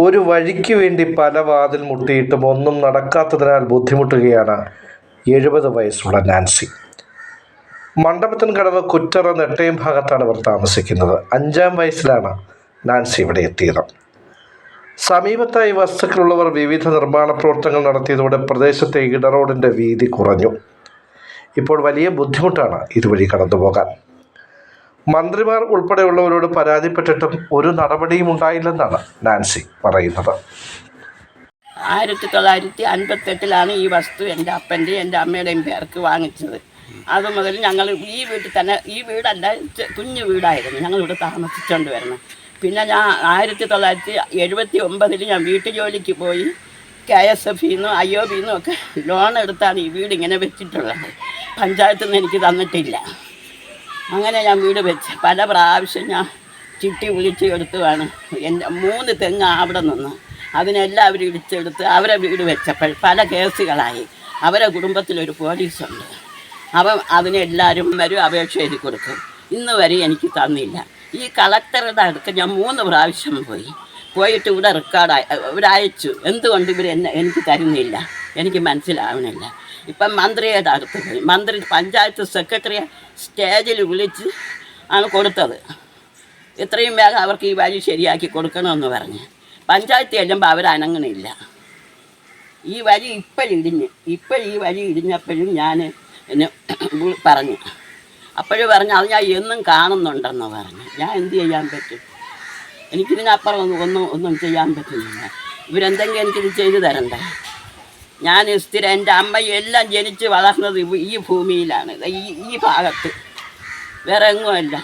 ഒരു വഴിക്ക് വേണ്ടി പല വാതിൽ മുട്ടിയിട്ടും ഒന്നും നടക്കാത്തതിനാൽ ബുദ്ധിമുട്ടുകയാണ് എഴുപത് വയസ്സുള്ള നാൻസി. മണ്ഡപത്തിന് കടന്ന് കുറ്ററ നെട്ടയം ഭാഗത്താണ് ഇവർ താമസിക്കുന്നത്. അഞ്ചാം വയസ്സിലാണ് നാൻസി ഇവിടെ എത്തിയത്. സമീപത്തായി വസ്തുക്കളുള്ളവർ വിവിധ നിർമ്മാണ പ്രവർത്തനങ്ങൾ നടത്തിയതോടെ പ്രദേശത്തെ ഇടറോഡിന്റെ വീതി കുറഞ്ഞു. ഇപ്പോൾ വലിയ ബുദ്ധിമുട്ടാണ് ഇതുവഴി കടന്നു പോകാൻ മന്ത്രിമാർ ഉൾപ്പെടെയുള്ളവരോട് പരാതിപ്പെട്ടിട്ടും ഒരു നടപടിയും ഉണ്ടായില്ലെന്നാണ് നാൻസി പറയുന്നത്. ആയിരത്തി തൊള്ളായിരത്തി അൻപത്തെട്ടിലാണ് ഈ വസ്തു എന്റെ അപ്പന്റെയും എന്റെ അമ്മയുടെയും പേർക്ക് വാങ്ങിച്ചത്. അത് മുതൽ ഞങ്ങൾ ഈ വീട്ടിൽ തന്നെ ഈ വീടല്ല കുഞ്ഞു വീടായിരുന്നു. ഞങ്ങൾ ഇവിടെ താമസിച്ചുകൊണ്ട് വരണം പിന്നെ ഞാൻ ആയിരത്തി തൊള്ളായിരത്തി എഴുപത്തി ഒമ്പതിൽ ഞാൻ വീട്ടു ജോലിക്ക് പോയി കെ എസ് എഫ് നിന്നും ഐ ഒ ബിന്നും ഒക്കെ ലോൺ എടുത്താണ് ഈ വീട് ഇങ്ങനെ വെച്ചിട്ടുള്ളത്. പഞ്ചായത്തിൽ നിന്ന് എനിക്ക് തന്നിട്ടില്ല. അങ്ങനെ ഞാൻ വീട് വെച്ച് പല പ്രാവശ്യം ഞാൻ ചിട്ടി വിളിച്ച് എടുത്തുവാണ് എന്റെ മൂന്ന് തെങ്ങ് അവിടെ നിന്ന് അതിനെല്ലാവരും ഇടിച്ചെടുത്ത് അവരെ വീട് വെച്ചപ്പോൾ പല കേസുകളായി. അവരെ കുടുംബത്തിലൊരു പോലീസുണ്ട്. അവൻ അതിനെല്ലാവരും വരും അപേക്ഷ എഴുതി കൊടുക്കും. ഇന്ന് വരെ എനിക്ക് തന്നില്ല. ഈ കളക്ടറുടെ അടുത്ത് ഞാൻ മൂന്ന് പ്രാവശ്യം പോയി. പോയിട്ട് ഇവിടെ റെക്കോർഡായി ഇവിടെ അയച്ചു എന്തുകൊണ്ട് ഇവർ എന്നെ എനിക്ക് തരുന്നില്ല? എനിക്ക് മനസ്സിലാവണില്ല ഇപ്പം മന്ത്രിയെ അടുത്ത് മന്ത്രി പഞ്ചായത്ത് സെക്രട്ടറിയെ സ്റ്റേജിൽ വിളിച്ച് ആണ് കൊടുത്തത്. ഇത്രയും വേഗം അവർക്ക് ഈ വഴി ശരിയാക്കി കൊടുക്കണമെന്ന് പറഞ്ഞ്. പഞ്ചായത്ത് ചെല്ലുമ്പോൾ അവരനങ്ങണില്ല ഈ വഴി ഇപ്പോഴിടിഞ്ഞ് ഇപ്പം ഈ വഴി ഇടിഞ്ഞപ്പോഴും ഞാൻ എന്നെ പറഞ്ഞു. അപ്പോഴും പറഞ്ഞു അത് ഞാൻ എന്നും കാണുന്നുണ്ടെന്ന് പറഞ്ഞു. ഞാൻ എന്ത് ചെയ്യാൻ പറ്റും? എനിക്കിതിനപ്പുറം ഒന്നും ഒന്നും ചെയ്യാൻ പറ്റുന്നില്ല. ഇവരെന്തെങ്കിലും എനിക്കിത് ചെയ്തു തരണ്ടേ? ഞാൻ സ്ഥിരം എന്റെ അമ്മയും എല്ലാം ജനിച്ച് വളർന്നത് ഈ ഭൂമിയിലാണ്. ഈ ഈ ഭാഗത്ത്. വേറെ എങ്ങുമല്ല